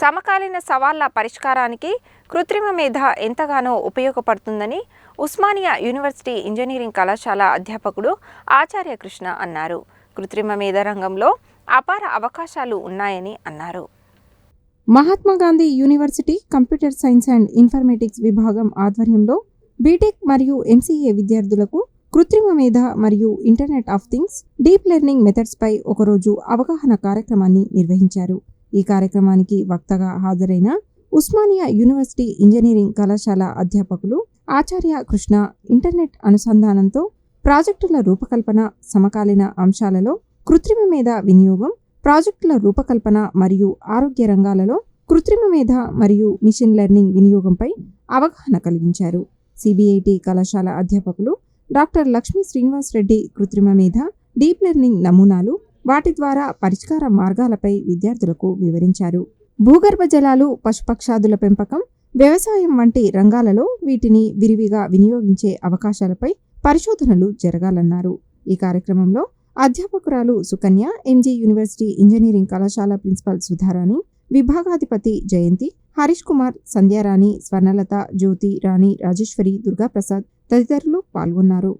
సమకాలీన సవాళ్ళ పరిష్కారానికి కృత్రిమ మేధ ఎంతగానో ఉపయోగపడుతుందని ఉస్మానియా యూనివర్సిటీ ఇంజనీరింగ్ కళాశాల అధ్యాపకుడు ఆచార్య కృష్ణ అన్నారు. కృత్రిమ మేధ రంగంలో అపార అవకాశాలు ఉన్నాయని అన్నారు. Mahatma Gandhi University computer science and informatics విభాగం ఆధ్వర్యంలో బీటెక్ మరియు ఎంసీఏ విద్యార్థులకు కృత్రిమ మేధ మరియు internet of things deep learning మెథడ్స్పై ఒకరోజు అవగాహన కార్యక్రమాన్ని నిర్వహించారు. ఈ కార్యక్రమానికి వక్తగా హాజరైన ఉస్మానియా యూనివర్సిటీ ఇంజనీరింగ్ కళాశాల అధ్యాపకులు ఆచార్య కృష్ణ ఇంటర్నెట్ అనుసంధానంతో ప్రాజెక్టుల రూపకల్పన సమకాలీన అంశాలలో కృత్రిమ మేధ వినియోగం ప్రాజెక్టుల రూపకల్పన మరియు ఆరోగ్య రంగాలలో కృత్రిమ మేధ మరియు మిషన్ లెర్నింగ్ వినియోగంపై అవగాహన కలిగించారు. సిబిఐటి కళాశాల అధ్యాపకులు డాక్టర్ లక్ష్మీ శ్రీనివాస్ రెడ్డి కృత్రిమ మేధ డీప్ లెర్నింగ్ నమూనాలు వాటి ద్వారా పరిష్కార మార్గాలపై విద్యార్థులకు వివరించారు. భూగర్భ జలాలు పశుపక్షాదుల పెంపకం వ్యవసాయం వంటి రంగాలలో వీటిని విరివిగా వినియోగించే అవకాశాలపై పరిశోధనలు జరగాలన్నారు. ఈ కార్యక్రమంలో అధ్యాపకురాలు సుకన్య ఎంజీ యూనివర్సిటీ ఇంజనీరింగ్ కళాశాల ప్రిన్సిపల్ సుధారాణి విభాగాధిపతి జయంతి హరీష్ కుమార్ సంధ్యారాణి స్వర్ణలత జ్యోతి రాణి రాజేశ్వరి దుర్గాప్రసాద్ తదితరులు పాల్గొన్నారు.